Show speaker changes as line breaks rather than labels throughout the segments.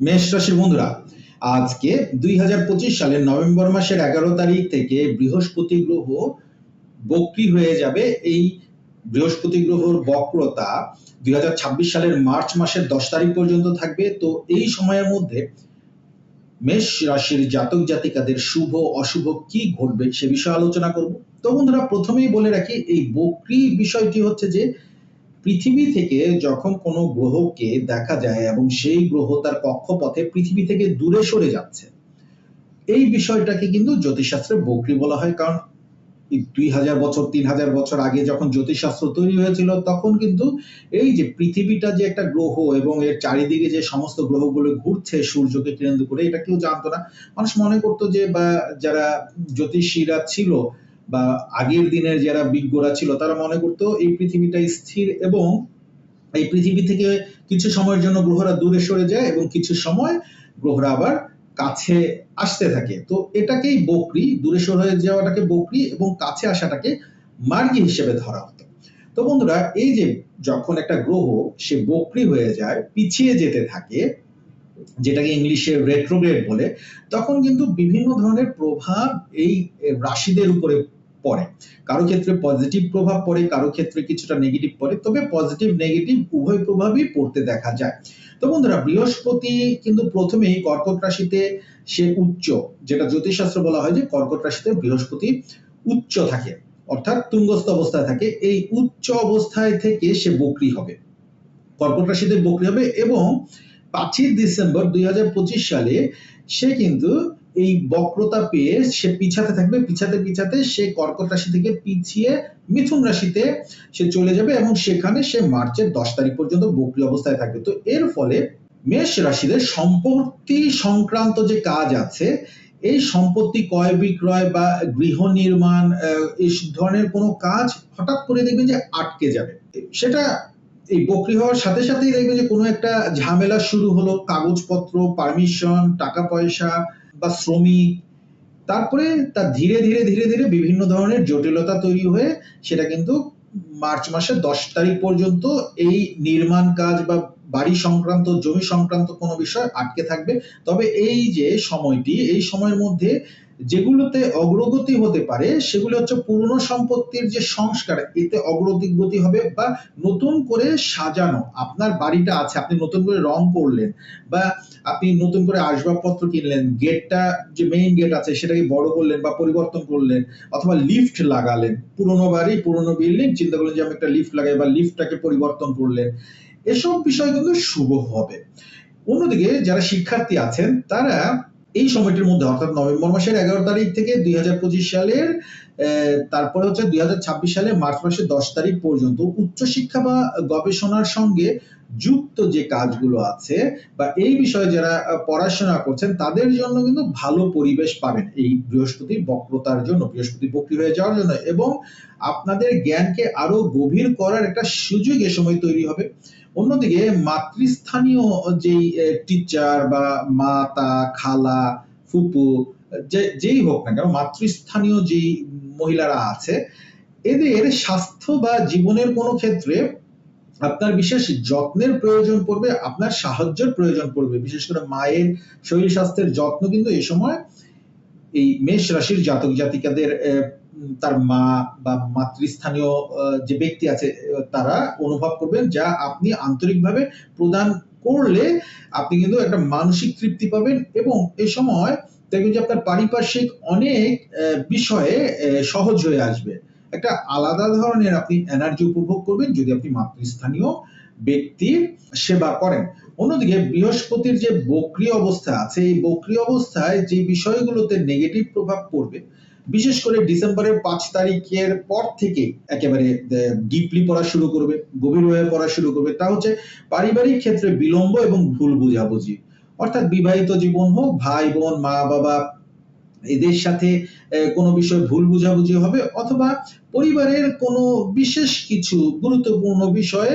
মেষ রাশির বন্ধুরা, আজকে দুই সালের নভেম্বর মাসের এগারো তারিখ থেকে বৃহস্পতি গ্রহ বক্রি হয়ে যাবে। এই বৃহস্পতি গ্রহর বক্রতা দুই সালের মার্চ মাসের দশ তারিখ পর্যন্ত থাকবে। তো এই সময়ের মধ্যে মেষ রাশির জাতক জাতিকাদের শুভ, অশুভ কি ঘটবে সে বিষয়ে আলোচনা করব। তো বন্ধুরা, প্রথমেই বলে রাখি, এই বক্রি বিষয়টি হচ্ছে যে পৃথিবী থেকে যখন কোনো গ্রহকে দেখা যায় এবং সেই গ্রহ তার কক্ষপথে পৃথিবী থেকে দূরে সরে যাচ্ছে, এই বিষয়টাকে কিন্তু জ্যোতিষশাস্ত্রে বকরি বলা হয়। কারণ দুই হাজার বছর, তিন হাজার বছর আগে যখন জ্যোতিষশাস্ত্র তৈরি হয়েছিল, তখন কিন্তু এই যে পৃথিবীটা যে একটা গ্রহ এবং এর চারিদিকে যে সমস্ত গ্রহগুলো ঘুরছে, সূর্যকে কেন্দ্র করে, এটা কেউ জানতো না। মানুষ মনে করতো যে বা যারা জ্যোতিষীরা ছিল বা আগের দিনের যারা বিজ্ঞরা ছিল, তারা মনে করতো এই পৃথিবীটা স্থির এবং এই পৃথিবী থেকে কিছু সময়ের জন্য গ্রহরা দূরে সরে যায় এবং কিছু সময় গ্রহরা আবার কাছে আসতে থাকে। তো এটাকেই বকরি, দূরে সরে যাওয়াটাকে বকরি এবং কাছে আসাটাকে মার্গি হিসেবে ধরা হতো। তো বন্ধুরা, এই যে যখন একটা গ্রহ, সে বকরি হয়ে যায়, পিছিয়ে যেতে থাকে, যেটাকে ইংলিশে রেট্রোগ্রেড বলে, তখন কিন্তু বিভিন্ন ধরনের প্রভাব এই রাশিদের উপরে পড়ে। কারও ক্ষেত্রে পজিটিভ প্রভাব পড়ে, কারও ক্ষেত্রে কিছুটা নেগেটিভ পড়ে, তবে পজিটিভ নেগেটিভ উভয় প্রভাবই পড়তে দেখা যায়। তো বন্ধুরা, বৃহস্পতি কিন্তু প্রথমেই কর্কট রাশিতে সে উচ্চ, যেটা জ্যোতিষশাস্ত্র বলা হয় যে কর্কট রাশিতে বৃহস্পতি উচ্চ থাকে, অর্থাৎ তুঙ্গস্থ অবস্থায় থাকে। এই উচ্চ অবস্থায় থেকে সে বকরি হবে। কর্কট রাশিতে বকরি হবে এবং পাঁচই ডিসেম্বর দুই হাজার পঁচিশ সালে সে কিন্তু এই বক্রতা পেয়ে সে পিছাতে থাকবে, পিছাতে পিছাতে সে কর্কট রাশি থেকে পিছিয়ে মিথুন রাশিতে সে চলে যাবে এবং সেখানে সে মার্চের দশ তারিখ পর্যন্ত বকরি অবস্থায় থাকবে। তো এর ফলে মেষ রাশিদের সম্পত্তি সংক্রান্ত যে কাজ আছে, এই সম্পত্তি ক্রয় বিক্রয় বা গৃহ নির্মাণ এই ধরনের কোনো কাজ হঠাৎ করে দেখবেন যে আটকে যাবে। সেটা এই বকরি হওয়ার সাথে সাথেই দেখবেন যে কোনো একটা ঝামেলা শুরু হলো, কাগজপত্র, পারমিশন, টাকা পয়সা বা শ্রমিক। তারপরে তার ধীরে ধীরে ধীরে ধীরে বিভিন্ন ধরনের জটিলতা তৈরি হয়ে সেটা কিন্তু মার্চ মাসের দশ তারিখ পর্যন্ত এই নির্মাণ কাজ বা বাড়ি সংক্রান্ত, জমি সংক্রান্ত কোনো বিষয় আটকে থাকবে। তবে এই যে সময়টি, এই সময়ের মধ্যে যেগুলোতে অগ্রগতি হতে পারে, সেগুলো হচ্ছে পুরনো সম্পত্তির যে সংস্কার, এতে অগ্রগতি হবে বা নতুন করে সাজানো, আপনার বাড়িটা আছে, আপনি নতুন করে রং করলেন বা আপনি নতুন করে আসবাবপত্র কিনলেন, গেটটা যে মেইন গেট আছে সেটাকে বড় করলেন বা পরিবর্তন করলেন অথবা লিফট লাগালেন, পুরনো বাড়ি, পুরনো বিল্ডিং চিন্তা করলেন যে আমি একটা লিফট লাগাই বা লিফটটাকে পরিবর্তন করলেন, এসব বিষয় কিন্তু শুভ হবে। অন্যদিকে যারা শিক্ষার্থী আছেন, তারা এই সময়টির মধ্যে, অর্থাৎ নভেম্বর মাসের এগারো তারিখ থেকে দুই হাজার পঁচিশ সালের তারপরে হচ্ছে দুই সালে মার্চ মাসের দশ তারিখ পর্যন্ত উচ্চশিক্ষা বা গবেষণার সঙ্গে যুক্ত যে কাজগুলো আছে বা এই বিষয়ে যারা পড়াশোনা করছেন, তাদের জন্য কিন্তু ভালো পরিবেশ পাবেন এই বৃহস্পতি বক্রতার জন্য, বৃহস্পতি বক্রি হয়ে যাওয়ার জন্য। এবং আপনাদের জ্ঞানকে আরও গভীর করার একটা সুযোগ এ সময় তৈরি হবে। অন্যদিকে মাতৃস্থানীয় যেই টিচার বা মাতা, খালা, ফুপু, যে, যেই হোক না কেন, মাতৃস্থানীয় যেই মহিলারা আছে, এদের স্বাস্থ্য বা জীবনের কোনো ক্ষেত্রে আপনার বিশেষ যত্নের প্রয়োজন পড়বে, আপনার সাহায্যের প্রয়োজন পড়বে। বিশেষ করে মায়ের শরীর স্বাস্থ্যের যত্ন কিন্তু এই সময় এই মেষ রাশির জাতক জাতিকাদের তার মা বা মাতৃস্থানীয় যে ব্যক্তি আছে তারা অনুভব করবেন যা আপনি আন্তরিকভাবে প্রদান করলে আপনি কিন্তু একটা মানসিক তৃপ্তি পাবেন এবং এ সময় দেখবেন যে আপনার পারিপার্শ্বিক অনেক বিষয়ে সহজ হয়ে আসবে। একটা আলাদা ধরনের আপনি এনার্জি উপভোগ করবেন যদি আপনি মাতৃস্থানীয় ব্যক্তির সেবা করেন। অন্যদিকে বৃহস্পতির যে বক্রি অবস্থা আছে, এই বক্রি অবস্থায় যে বিষয়গুলোতে নেগেটিভ প্রভাব পড়বে বিশেষ করে ডিসেম্বরের পাঁচ তারিখের পর থেকে একেবারে ডিপলি পড়া শুরু করবে, গভীর হয়ে পড়া শুরু করবে। তা হচ্ছে পারিবারিক ক্ষেত্রে বিলম্ব এবং ভুল বোঝাবুঝি। অর্থাৎ বিবাহিত জীবন হোক, ভাই বোন মা বাবা এদের সাথে কোনো বিষয় ভুল বুঝাবুঝি হবে অথবা পরিবারের কোনো বিশেষ কিছু গুরুত্বপূর্ণ বিষয়ে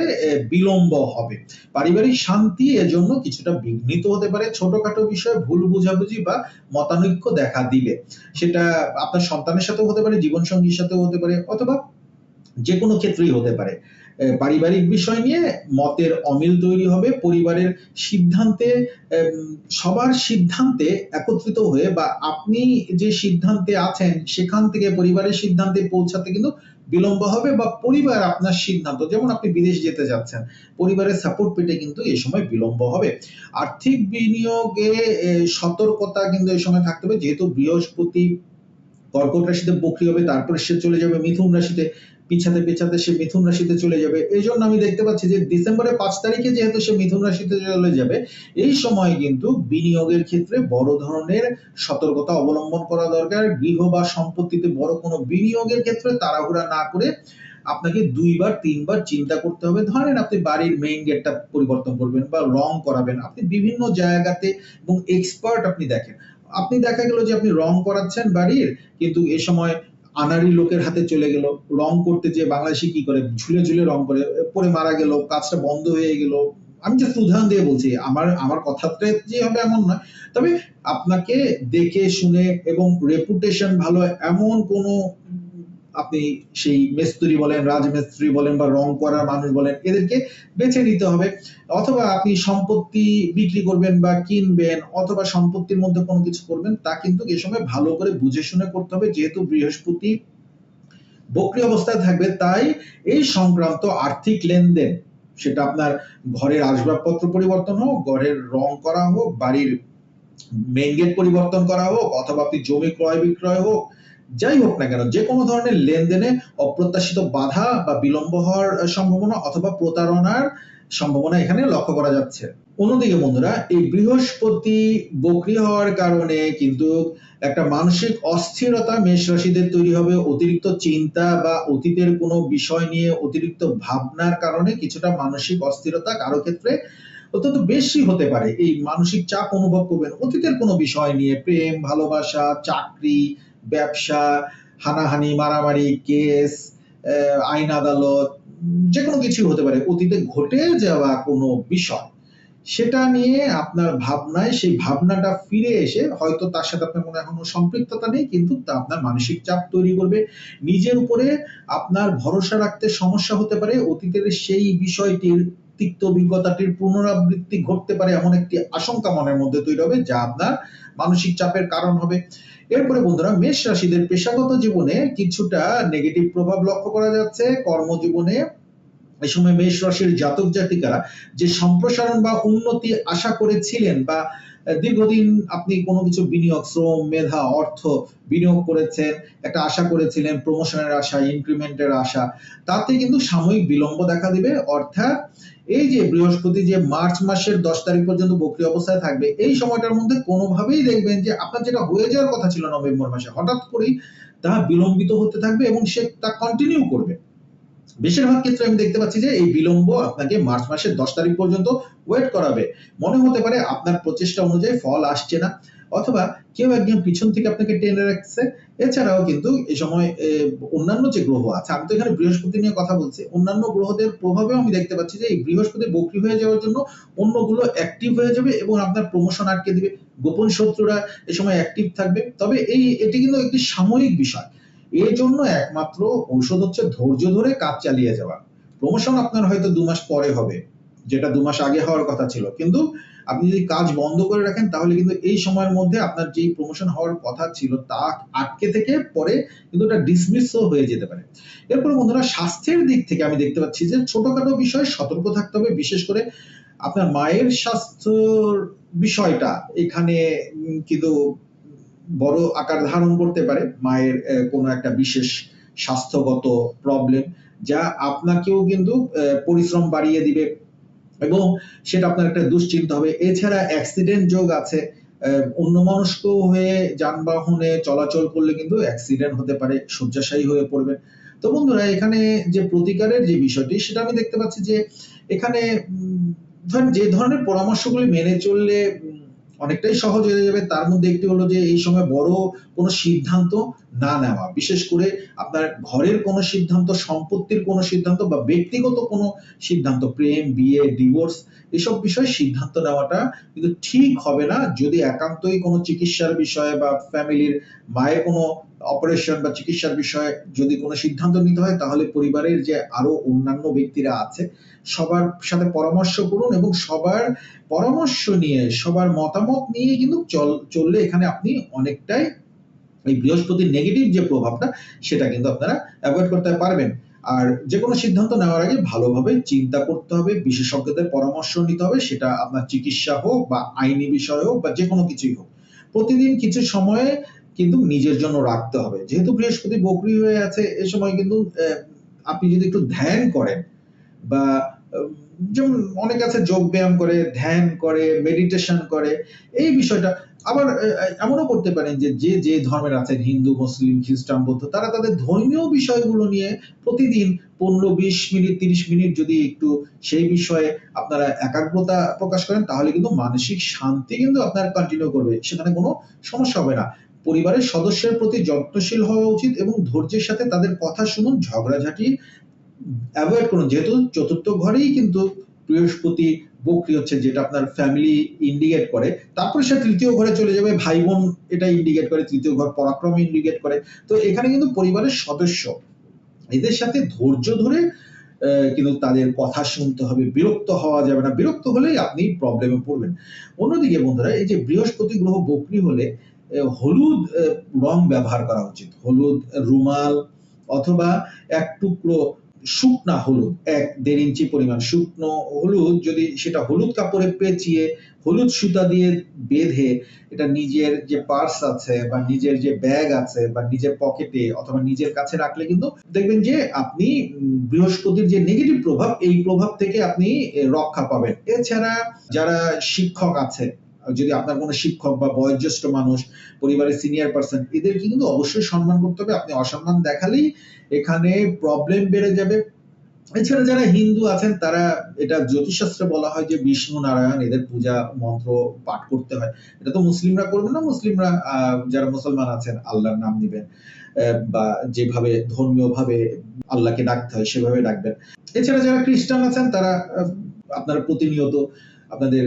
বিলম্ব হবে। পারিবারিক শান্তি এজন্য কিছুটা বিঘ্নিত হতে পারে ছোটখাটো বিষয়ে ভুল বুঝাবুঝি বা মতানৈক্য দেখা দিবে সেটা আপনার সন্তানের সাথেও হতে পারে, জীবনসঙ্গীর সাথেও হতে পারে অথবা যে কোনো ক্ষেত্রেই হতে পারে। পারিবারিক বিষয় নিয়ে মতের অমিল তৈরি হবে, পরিবারের সিদ্ধান্তে সবার সিদ্ধান্তে একত্রিত হয়ে বা আপনি যে সিদ্ধান্তে আছেন, সেখান থেকে পরিবারের সিদ্ধান্তে পৌঁছাতে কিন্তু বিলম্ব হবে বা পরিবার আপনার সিদ্ধান্ত, যেমন আপনি বিদেশ যেতে যাচ্ছেন, পরিবারের সাপোর্ট পেতে কিন্তু এই সময় বিলম্ব হবে। আর্থিক বিনিয়োগে সতর্কতা কিন্তু এই সময় থাকতে হবে, যেহেতু বৃহস্পতি কর্কট রাশিতে বক্রি হবে, তারপরে সে চলে যাবে মিথুন রাশিতে পিছাতে পেছাতে সে মিথুন রাশিতে চলে যাবে। এই জন্য আমি দেখতে পাচ্ছি যে ডিসেম্বরের পাঁচ তারিখে যেহেতু সে মিথুন রাশিতে চলে যাবে, এই সময় কিন্তু বিনিয়োগের ক্ষেত্রে বড় ধরনের সতর্কতা অবলম্বন করা দরকার। গৃহ বা সম্পত্তিতে বড় কোনো বিনিয়োগের ক্ষেত্রে তাড়াহুড়া না করে আপনাকে দুইবার, তিনবার চিন্তা করতে হবে। ধরেন আপনি বাড়ির মেইন গেটটা পরিবর্তন করবেন বা রং করাবেন। আপনি বিভিন্ন জায়গাতে এবং এক্সপার্ট আপনি দেখেন। আপনি দেখা গেল যে আপনি রং করাচ্ছেন বাড়ির, কিন্তু এ সময় আনারি লোকের হাতে চলে গেল, রং করতে যে বাংলাদেশি কি করে? ঝুলে ঝুলে রং করে পরে মারা গেল, কাজটা বন্ধ হয়ে গেল। আমি জাস্ট উদাহরণ দিয়ে বলছি, আমার আমার কথাতে যে হবে এমন নয়। তবে আপনাকে দেখে শুনে এবং রেপুটেশন ভালো, এমন কোনো আপনি সেই মিস্ত্রি বলেন, রাজমিস্ত্রি বলেন বা রং করার মানুষ বলেন, এদেরকে বেছে নিতে হবে। অথবা আপনি সম্পত্তি বিক্রি করবেন বা কিনবেন, অথবা সম্পত্তির মধ্যে কোনো কিছু করবেন, তা কিন্তু এই সময় ভালো করে বুঝে শুনে করতে হবে। যেহেতু বৃহস্পতি বক্রি অবস্থায় থাকবে, তাই এই সংক্রান্ত আর্থিক লেনদেন, সেটা আপনার ঘরের আসবাবপত্র পরিবর্তন হোক, ঘরের রং করা হোক, বাড়ির মেইন গেট পরিবর্তন করা হোক, অথবা আপনি জমি ক্রয় বিক্রয় হোক যাই হোক না কেন, যে কোনো ধরনের লেনদেনে অপ্রত্যাশিত বাধা বা বিলম্ব হওয়ার সম্ভাবনা অথবা প্রতারণার সম্ভাবনা এখানে লক্ষ্য করা যাচ্ছে। অন্যদিকে বন্ধুরা, এই বৃহস্পতি বক্রি হওয়ার কারণে কিন্তু একটা মানসিক অস্থিরতা মেষ রাশিদের তৈরি হবে। অতিরিক্ত চিন্তা বা অতীতের কোনো বিষয় নিয়ে অতিরিক্ত ভাবনার কারণে কিছুটা মানসিক অস্থিরতা কারও ক্ষেত্রে অত্যন্ত বেশি হতে পারে। এই মানসিক চাপ অনুভব করবেন। অতীতের কোনো বিষয় নিয়ে, প্রেম, ভালোবাসা, চাকরি ব্যবসা, হানাহানি, মারামারি, কেস আইন আদালত যে কোনো কিছু হতে পারে, অতীতে ঘটে যাওয়া কোনো বিষয়, সেটা নিয়ে আপনার ভাবনায় সেই ভাবনাটা ফিরে এসে হয়তো তার সাথে আপনার কোনো সম্পৃক্ততা নেই, কিন্তু তা আপনার মানসিক চাপ তৈরি করবে। নিজের উপরে আপনার ভরসা রাখতে সমস্যা হতে পারে, অতীতের সেই বিষয়টির তিক্ত অভিজ্ঞতাটির পুনরাবৃত্তি ঘটতে পারে, এমন একটি আশঙ্কা মনের মধ্যে তৈরি হবে, যা আপনার মানসিক চাপের কারণ হবে। এরপরে বন্ধুরা মেষ রাশিদের পেশাগত জীবনে কিছুটা নেগেটিভ প্রভাব লক্ষ্য করা যাচ্ছে। কর্মজীবনে এই সময় মেষ রাশির জাতক জাতিকারা যে সম্প্রসারণ বা উন্নতি আশা করেছিলেন বা দীর্ঘদিন আপনি কোনো কিছু বিনিয়োগ, শ্রম, মেধা, অর্থ বিনিয়োগ করেছেন, একটা আশা করেছিলেন প্রমোশনের আশা ইনক্রিমেন্টের আশা, তাতে কিন্তু সাময়িক বিলম্ব দেখা দিবে। অর্থাৎ এই যে বৃহস্পতি যে মার্চ মাসের দশ তারিখ পর্যন্ত বক্রি অবস্থায় থাকবে, এই সময়টার মধ্যে কোনোভাবেই দেখবেন যে আপনার যেটা হয়ে যাওয়ার কথা ছিল নভেম্বর মাসে, হঠাৎ করেই তা বিলম্বিত হতে থাকবে এবং সে তা কন্টিনিউ করবে। বেশিরভাগ ক্ষেত্রে আমি দেখতে পাচ্ছি যে এই বিলম্ব আপনাকে মার্চ মাসের দশ তারিখ পর্যন্ত ওয়েট করাবে। মনে হতে পারে আপনার প্রচেষ্টা অনুযায়ী ফল আসছে না, অথবা কেউ একজন পিছন থেকে আপনাকে টেনে রাখছে। এছাড়াও কিন্তু এই সময় অন্যান্য যে গ্রহ আছে, আমি তো এখানে বৃহস্পতি নিয়ে কথা বলছি, অন্যান্য গ্রহদের প্রভাবেও আমি দেখতে পাচ্ছি যে এই বৃহস্পতি বক্রি হয়ে যাওয়ার জন্য অন্যগুলো অ্যাক্টিভ হয়ে যাবে এবং আপনার প্রমোশন আটকে দিবে। গোপন শত্রুরা এই সময় অ্যাক্টিভ থাকবে। তবে এই, এটি কিন্তু একটি সাময়িক বিষয়। এর জন্য একমাত্র ঔষধ হচ্ছে ধৈর্য ধরে কাজ চালিয়ে যাওয়া। প্রমোশন আপনার হয়তো দু মাস পরে হবে, যেটা দু মাস আগে হওয়ার কথা ছিল। কিন্তু আপনি যদি কাজ বন্ধ করে রাখেন, তাহলে কিন্তু এই সময়ের মধ্যে আপনার যেই প্রমোশন হওয়ার কথা ছিল, তা আটকে থেকে পরে কিন্তু ওটা ডিসমিসও হয়ে যেতে পারে। এরপর বন্ধুরা, স্বাস্থ্যের দিক থেকে আমি দেখতে পাচ্ছি যে ছোটখাটো বিষয়ে সতর্ক থাকতে হবে, বিশেষ করে আপনার মায়ের স্বাস্থ্যর বিষয়টা। এখানে কিন্তু বড় আকার ধারণ করতে পারে মায়ের কোনো একটা বিশেষ স্বাস্থ্যগত প্রবলেম যা আপনাকেও কিন্তু পরিশ্রম বাড়িয়ে দিবে এবং সেটা আপনার একটা দুশ্চিন্তা হবে। এছাড়া অ্যাক্সিডেন্ট যোগ আছে অন্যমনস্ক হয়ে যানবাহনে চলাচল করলে কিন্তু অ্যাক্সিডেন্ট হতে পারে, শয্যাশায়ী হয়ে পড়বেন। তো বন্ধুরা, এখানে যে প্রতিকারের যে বিষয়টি, সেটা আমি দেখতে পাচ্ছি যে এখানে ধরেন যে ধরনের পরামর্শগুলি মেনে চললে অনেকটাই সহজ হয়ে যাবে। তার মধ্যে একটি হলো যে এই সময় বড় কোনো সিদ্ধান্ত না নেওয়া। বিশেষ করে আপনার ঘরের কোনো সিদ্ধান্ত, সম্পত্তির কোনো সিদ্ধান্ত বা ব্যক্তিগত কোনো সিদ্ধান্ত, প্রেম, বিয়ে ডিভোর্স এসব বিষয়ে সিদ্ধান্ত নেওয়াটা কিন্তু ঠিক হবে না। যদি একান্তই কোনো চিকিৎসার বিষয়ে বা ফ্যামিলির মায়ের কোনো অপারেশন বা চিকিৎসার বিষয়ে যদি কোনো সিদ্ধান্ত নিতে হয়, তাহলে পরিবারের যে আরও অন্যান্য ব্যক্তিরা আছে, সবার সাথে পরামর্শ করুন এবং সবার পরামর্শ নিয়ে, সবার মতামত নিয়ে কিন্তু চল, চললে এখানে আপনি অনেকটাই এই বৃহস্পতির নেগেটিভ যে প্রভাবটা, সেটা কিন্তু আপনারা অ্যাভয়েড করতে পারবেন। আর যে কোনো সিদ্ধান্ত নেওয়ার আগে ভালোভাবে চিন্তা করতে হবে, বিশেষজ্ঞদের পরামর্শ নিতে হবে, সেটা আপনার চিকিৎসা হোক বা আইনি বিষয় হোক বা যে কোনো কিছুই হোক। প্রতিদিন কিছু সময়ে কিন্তু নিজের জন্য রাখতে হবে। যেহেতু বৃহস্পতি বকরি হয়ে আছে, এ সময় কিন্তু আপনি যদি একটু ধ্যান করেন বা যেমন অনেক আছে যোগ ব্যায়াম করে, ধ্যান করে মেডিটেশন করে, এই বিষয়টা আবার এমনও করতে পারেন যে যে যে ধর্মের আছেন, হিন্দু, মুসলিম, খ্রিস্টান, বৌদ্ধ, তারা তাদের ধর্মীয় বিষয়গুলো নিয়ে প্রতিদিন পনেরো, বিশ মিনিট, তিরিশ মিনিট যদি একটু সেই বিষয়ে আপনারা একাগ্রতা প্রকাশ করেন, তাহলে কিন্তু মানসিক শান্তি কিন্তু আপনার কন্টিনিউ করবে। সেখানে কোনো সমস্যা হবে না। পরিবারের সদস্যের প্রতি যত্নশীল হওয়া উচিত এবং ধৈর্যের সাথে তাদের কথা শুনুন, ঝগড়াঝাটি অ্যাভয়েড করুন। যেহেতু চতুর্থ ঘরেই কিন্তু বৃহস্পতি, বকরি হচ্ছে যেটা আপনার ফ্যামিলি ইন্ডিকেট করে। তারপরে সে তৃতীয় ঘরে চলে যাবে, ভাই বোন এটা ইন্ডিকেট করে, তৃতীয় ঘর পরাক্রম ইন্ডিকেট করে। তো এখানে কিন্তু পরিবারের সদস্য, এদের সাথে ধৈর্য ধরে কিন্তু তাদের কথা শুনতে হবে, বিরক্ত হওয়া যাবে না। বিরক্ত হলেই আপনি প্রবলেমে পড়বেন। অন্যদিকে বন্ধুরা, এই যে বৃহস্পতি গ্রহ, বকরি হলে হলুদ রং ব্যবহার করা উচিত। হলুদ, রুমাল অথবা এক টুকরো শুকনা হলুদ, এক দেড় ইঞ্চি পরিমাণ শুকনো হলুদ, যদি সেটা হলুদ কাপড়ে পেঁচিয়ে হলুদ সুতা দিয়ে বেঁধে এটা নিজের যে পার্স আছে বা নিজের যে ব্যাগ আছে বা নিজের পকেটে অথবা নিজের কাছে রাখলে কিন্তু দেখবেন যে আপনি বৃহস্পতির যে নেগেটিভ প্রভাব, এই প্রভাব থেকে আপনি রক্ষা পাবেন। এছাড়া যারা শিক্ষক আছে, যদি আপনার কোনো শিক্ষক বা বয়োজ্যেষ্ঠ মানুষ, পরিবারের সিনিয়র পার্সন এদেরকে কিন্তু অবশ্যই সম্মান করতে হবে। আপনি অসম্মান দেখালেই এখানে প্রবলেম বেড়ে যাবে। এছাড়া যারা হিন্দু আছেন, তারা এটা জ্যোতিষশাস্ত্রে বলা হয় যে বিষ্ণু নারায়ণ, এদের পূজা মন্ত্র পাঠ করতে হয়। এটা তো মুসলিমরা করবে না, মুসলিমরা যারা মুসলমান আছেন, আল্লাহর নাম নিবেন বা যেভাবে ধর্মীয় ভাবে আল্লাহকে ডাকতে হয়, সেভাবে ডাকবেন। এছাড়া যারা খ্রিস্টান আছেন, তারা আপনারা প্রতিনিয়ত আপনাদের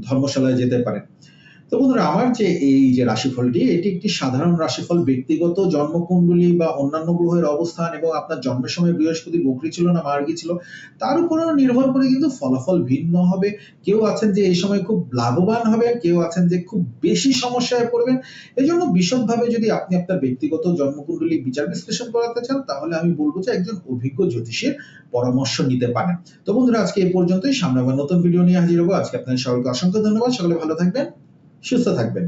ধর্মশালায় যেতে পারেন। তো বন্ধুরা, আমার যে এই যে রাশিফলটি, এটি একটি সাধারণ রাশিফল, ব্যক্তিগত জন্মকুণ্ডলী বা অন্যান্য গ্রহের অবস্থান এবং আপনার জন্মের সময় বৃহস্পতি বকরি ছিল না, মার্গী ছিল, তার উপরেও নির্ভর করে কিন্তু ফলাফল ভিন্ন হবে। কেউ আছেন যে এই সময় খুব লাভবান হবে, কেউ আছেন যে খুব বেশি সমস্যায় পড়বেন। এই জন্য বিশদভাবে যদি আপনি আপনার ব্যক্তিগত জন্মকুণ্ডলী বিচার বিশ্লেষণ করাতে চান, তাহলে আমি বলব যে একজন অভিজ্ঞ জ্যোতিষের পরামর্শ নিতে পারেন। তো বন্ধুরা, আজকে এই পর্যন্তই। সামনে আবার নতুন ভিডিও নিয়ে হাজির হব। আজকে আপনাদের সকলকে অসংখ্য ধন্যবাদ। সকলে ভালো থাকবেন। সুস্থ থাকবেন।